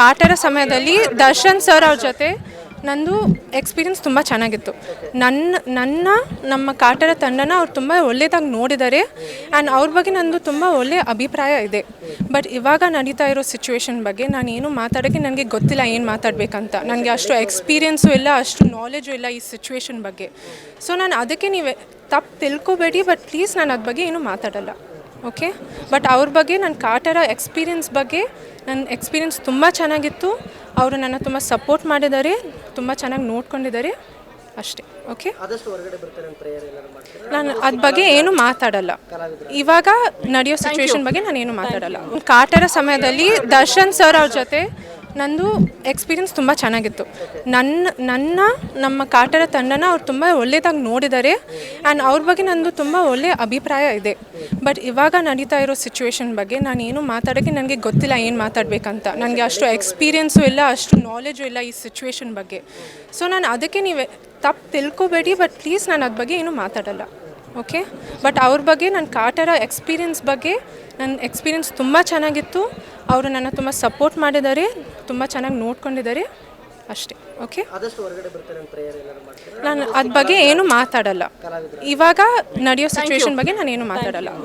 ಕಾಟರ ಸಮಯದಲ್ಲಿ ದರ್ಶನ್ ಸರ್ ಅವ್ರ ಜೊತೆ ನಂದು ಎಕ್ಸ್ಪೀರಿಯನ್ಸ್ ತುಂಬ ಚೆನ್ನಾಗಿತ್ತು. ನನ್ನ ನನ್ನ, ನಮ್ಮ ಕಾಟರ ತಂಡನ ಅವ್ರು ತುಂಬ ಒಳ್ಳೆಯದಾಗಿ ನೋಡಿದ್ದಾರೆ ಆ್ಯಂಡ್ ಅವ್ರ ಬಗ್ಗೆ ನಂದು ತುಂಬ ಒಳ್ಳೆಯ ಅಭಿಪ್ರಾಯ ಇದೆ. ಬಟ್ ಇವಾಗ ನಡೀತಾ ಇರೋ ಸಿಚುವೇಶನ್ ಬಗ್ಗೆ ನಾನು ಏನು ಮಾತಾಡೋಕ್ಕೆ ನನಗೆ ಗೊತ್ತಿಲ್ಲ ಏನು ಮಾತಾಡಬೇಕಂತ. ನನಗೆ ಅಷ್ಟು ಎಕ್ಸ್ಪೀರಿಯೆನ್ಸು ಇಲ್ಲ, ಅಷ್ಟು ನಾಲೆಜು ಇಲ್ಲ ಈ ಸಿಚುವೇಶನ್ ಬಗ್ಗೆ. ಸೊ ನಾನು ಅದಕ್ಕೆ ನೀವು ತಪ್ಪು ತಿಳ್ಕೊಬೇಡಿ ಬಟ್ ಪ್ಲೀಸ್ ನಾನು ಅದ್ರ ಬಗ್ಗೆ ಏನು ಮಾತಾಡಲ್ಲ. ಓಕೆ ಬಟ್ ಅವ್ರ ಬಗ್ಗೆ ನನ್ನ ಕಾಟರ ಎಕ್ಸ್ಪೀರಿಯನ್ಸ್ ಬಗ್ಗೆ ನನ್ನ ಎಕ್ಸ್ಪೀರಿಯನ್ಸ್ ತುಂಬ ಚೆನ್ನಾಗಿತ್ತು. ಅವರು ನನ್ನ ತುಂಬ ಸಪೋರ್ಟ್ ಮಾಡಿದ್ದಾರೆ. ತುಂಬ ಚೆನ್ನಾಗಿ ನೋಡ್ಕೊಂಡಿದ್ದಾರೆ. ಅಷ್ಟೇ. ಓಕೆ ಆದಷ್ಟು ಹೊರಗಡೆ ಬರ್ತಾರೆ ಅಂತ ಪ್ರೇಯರ್ ಏನಾದ್ರು ಮಾಡ್ತಾರೆ? ನಾನು ಅದ್ರ ಬಗ್ಗೆ ಏನು ಮಾತಾಡಲ್ಲ. ಇವಾಗ ನಡೆಯೋ ಸಿಚುವೇಶನ್ ಬಗ್ಗೆ ನಾನು ಏನು ಮಾತಾಡಲ್ಲ. ಕಾಟರ ಸಮಯದಲ್ಲಿ ದರ್ಶನ್ ಸರ್ ಅವ್ರ ಜೊತೆ ನಂದು ಎಕ್ಸ್ಪೀರಿಯನ್ಸ್ ತುಂಬ ಚೆನ್ನಾಗಿತ್ತು. ನನ್ನ ನನ್ನ, ನಮ್ಮ ಕಾಟರ ತಂಡನ ಅವ್ರು ತುಂಬ ಒಳ್ಳೆಯದಾಗಿ ನೋಡಿದ್ದಾರೆ ಆ್ಯಂಡ್ ಅವ್ರ ಬಗ್ಗೆ ನಂದು ತುಂಬ ಒಳ್ಳೆಯ ಅಭಿಪ್ರಾಯ ಇದೆ. ಬಟ್ ಇವಾಗ ನಡೀತಾ ಇರೋ ಸಿಚುವೇಶನ್ ಬಗ್ಗೆ ನಾನು ಏನು ಮಾತಾಡೋಕ್ಕೆ ನನಗೆ ಗೊತ್ತಿಲ್ಲ ಏನು ಮಾತಾಡಬೇಕಂತ. ನನಗೆ ಅಷ್ಟು ಎಕ್ಸ್ಪೀರಿಯೆನ್ಸು ಇಲ್ಲ, ಅಷ್ಟು ನಾಲೆಜು ಇಲ್ಲ ಈ ಸಿಚುವೇಶನ್ ಬಗ್ಗೆ. ಸೊ ನಾನು ಅದಕ್ಕೆ ನೀವು ತಪ್ಪು ತಿಳ್ಕೊಬೇಡಿ ಬಟ್ ಪ್ಲೀಸ್ ನಾನು ಅದ್ರ ಬಗ್ಗೆ ಏನು ಮಾತಾಡಲ್ಲ. ಓಕೆ ಬಟ್ ಅವ್ರ ಬಗ್ಗೆ ನನ್ನ ಕಾಟರ ಎಕ್ಸ್ಪೀರಿಯನ್ಸ್ ಬಗ್ಗೆ ನನ್ನ ಎಕ್ಸ್ಪೀರಿಯನ್ಸ್ ತುಂಬ ಚೆನ್ನಾಗಿತ್ತು. ಅವರು ನನ್ನ ತುಂಬ ಸಪೋರ್ಟ್ ಮಾಡಿದ್ದಾರೆ. ತುಂಬ ಚೆನ್ನಾಗಿ ನೋಡ್ಕೊಂಡಿದ್ದಾರೆ. ಅಷ್ಟೇ. ಓಕೆ ಆದಷ್ಟು ಹೊರಗಡೆ ಬರ್ತಾರೆ ಪ್ರೇಯರ್ ಏನಾದ್ರು ಮಾಡ್ತಾರೆ? ನಾನು ಅದ್ರ ಬಗ್ಗೆ ಏನು ಮಾತಾಡಲ್ಲ. ಇವಾಗ ನಡೆಯೋ ಸಿಚುವೇಶನ್ ಬಗ್ಗೆ ನಾನು ಏನು ಮಾತಾಡಲ್ಲ.